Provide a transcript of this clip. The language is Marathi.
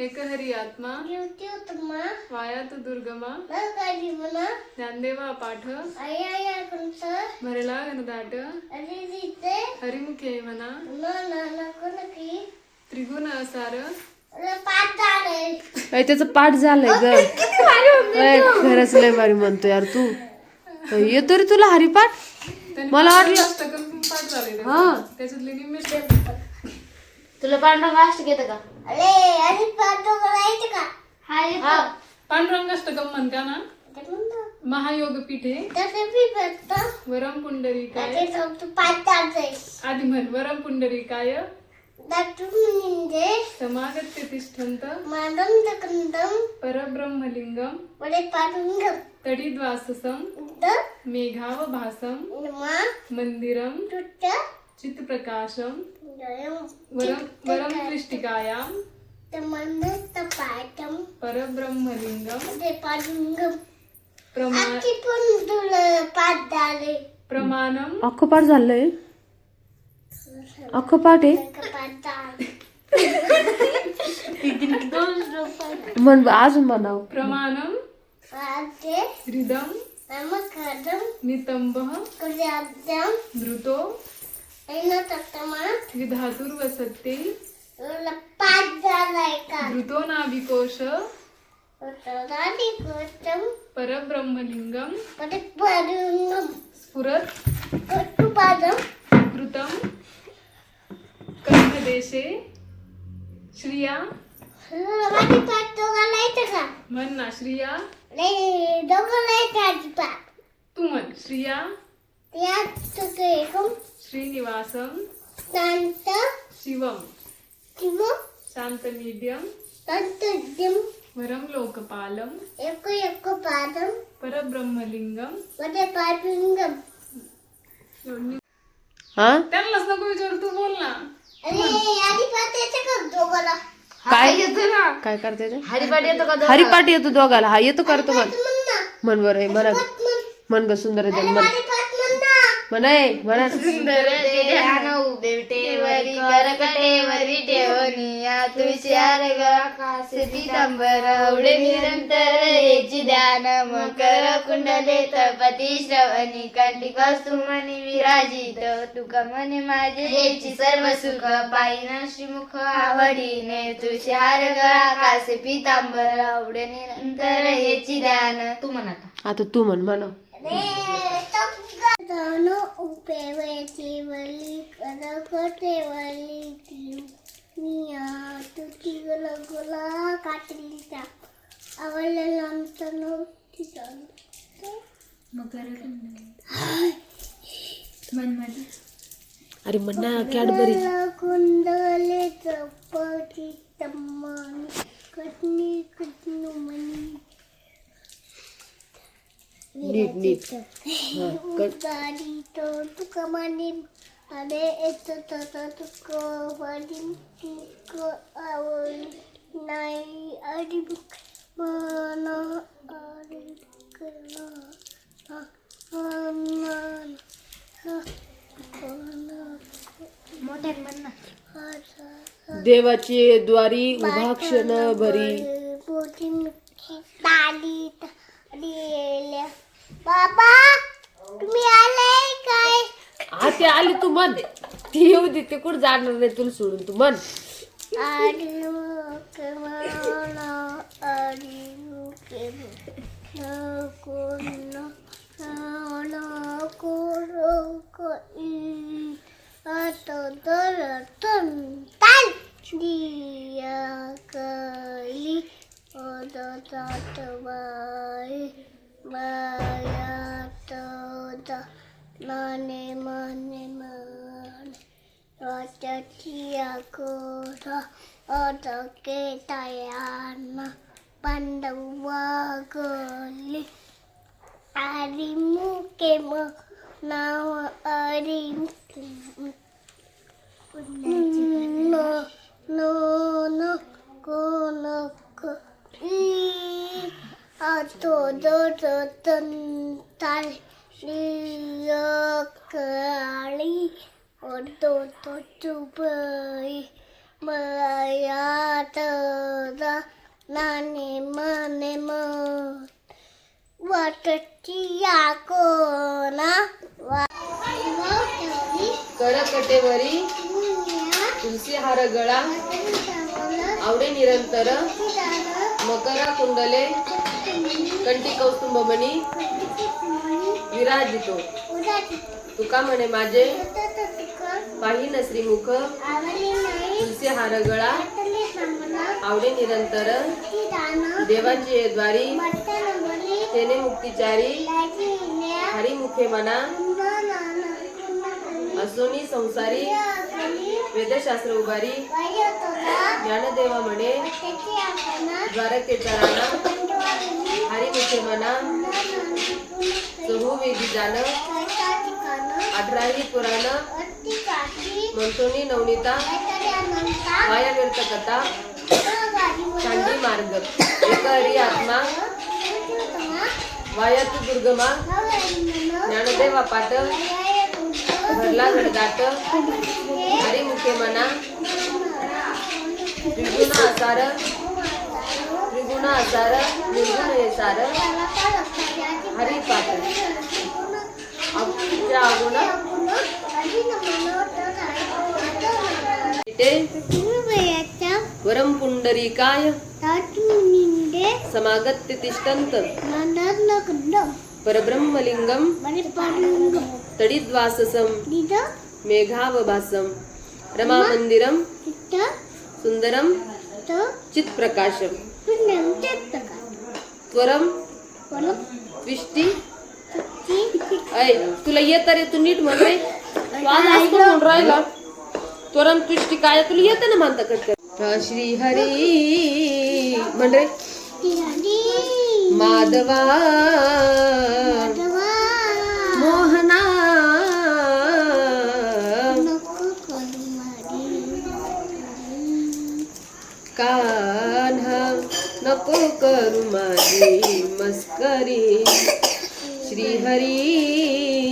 एक हरी आत्मा युती उत्तमा वायात दुर्गमा जीवना ज्ञानदेवा पाठ आई आई कुंत भरला घनदाट अरे जिते हरिमुखे म्हणा त्रिगुण असार अय, त्याचं पाठ झालंय ग अय, खरंच लय भारी म्हणतो यार तू येतो रे तुला हरिपाठ मला वाटलं- पाठ झाले. हा त्याच्यातले निमित्त तुला पांढरा फास्ट घेतं का? अरे अरे पाच करायचं का? हा. पांडुरंग अष्टकम म्हणत्या ना? महायोग पीठे तसे मी भेटतो वरम पुंडरीकाय त्याचे पाच आधी म्हण वरम पुंडरीकाय दाटू म्हणजे? समागत्य तिष्ठंत मानम दकंदम परब्रह्मलिंगम. वडे पाठून तडिद्वाससम. तर मेघाव भासम मा मंदिरम. तुट्ट चित्प्रकाशम जयम वरम वरम दृष्टिकायाम ते मंदत पाठम परब्रह्मलिंगम वडे पाठून प्रमा आखी पण तुला पाच झाले प्रमाणम तत्तमा विधातुर्वसत्ते पाच झालाय का? धृतो नाभिकोश. परब्रह्मलिंगम. स्फुरत. कृतम. कर्मदेशे श्रिया. माझी पाठ दोघाला येतं का? म्हण ना श्रिया. नाही दोघाला येतं आधी तू म्हण श्रिया. त्यात तुझं एकम श्रीनिवासम. शांत. शिवम. किंवा शांतमीड्यम तंतद्यम वरम लोकपालम. एक एक पादम. परब्रह्मलिंगम. वडे पाठुंगम हा? त्यांनाच नको विचार तू बोल ना. अरे आधी पाठ येतं का दोघाला? काय? येतो ना. काय करते ते? हरिपाठ येतो का दोघाला? हरिपाठ येतो दोघाला. हा येतो करतो म्हण. म्हण ना. म्हण बरं पाठ म्हण. म्हण. ग सुंदर आहे म्हण. म्हणाय म्हणा सुंदर ते ध्यान उभे विटेवरी करकटेवरी ठेवनिया तुळशीर आकाश पितांबर. उडे निरंतर हेची ध्यान. मकर कुंडले तपती श्रवणी. कंठी कस्तुमनी विराजित. तुका मने माझे हेची सर्व सुख. पायीन श्रीमुख आवडीने. तुळशी हार आकाश पितांबर. उडे निरंतर हेची ध्यान. तू म्हणता आता. तू म्हण म्हणा. ધાનો ઉપેવે ચેવલી કદકો ટેવલી નિયા તુકી ગોલા ગોલા કાટી લીધા ಅವಳ ಲಂತನು ಅರೆ ಮಣ್ಣ ಕ್ಯಾಡ್ಬರಿ ಕುಂದಲೆ ತಪ್ಪಾಗಿ ತಮ್ಮ ಕಟ್ನಿ ಕಟ್ನು ಮನಿ नीट नीट. तुका मानीन अरे तुका मानीन तुका आवड नाही आणि मला देवाची द्वारी उभा क्षण भरी. बाबा तुम्ही आले काय? हा ते आली तू म्हण. ती येऊ दे ते कुठं जाणार नाही तुला सोडून तू म्हण. do do money money money rồi cho chia cô đó ở đó cái tay anh ban đầu qua cô li à đi mu kê mơ. Nào ở đi no no no cô no cô. Y à tổ đồ đồ tân मयात नाने मने मन वाटची या कोणा करकटेवरी तुलसी हार गळा आवडे निरंतर मकरा कुंडले कंठी कौस्तुंभमणी विराजितो तुका म्हणे माझे पाहिन श्रीमुख तुलसी हार गळा आवडे निरंतर देवाची द्वारी तेने मुक्तिचारी हरिमुखे मना असोनी संसारी वेदशास्त्र उभारी ज्ञानदेवा म्हणे द्वारकेचा राणा हरिमुखे मना चहुवेदी जाणं अठराही पुराण मंथोनी नवनीता माया व्यर्थ कथा चांदी मार्ग एकहरी आत्मा वायात दुर्गमा ज्ञानदेवा पाठ भरला घडदाट हरिमुखे मना त्रिगुण असार त्रिगुण असार निर्गुण हे सार हरी पाठ अक्षरा अगुण इटे वरम पुंडरीकाय समागत्य तिष्ठन्त परब्रह्मलिंगम. तडिद्वाससं मेघावभासं रमामन्दिरं सुन्दरं चित्प्रकाशं त्वरं त्विष्टी ऐ तुला येत रे तू नीट म्हण रे तू आज म्हणून राहिला. त्वरम त्विष्टी काय तुला येतं ना म्हणता कट श्री हरी म्हण रे. माधवा श्री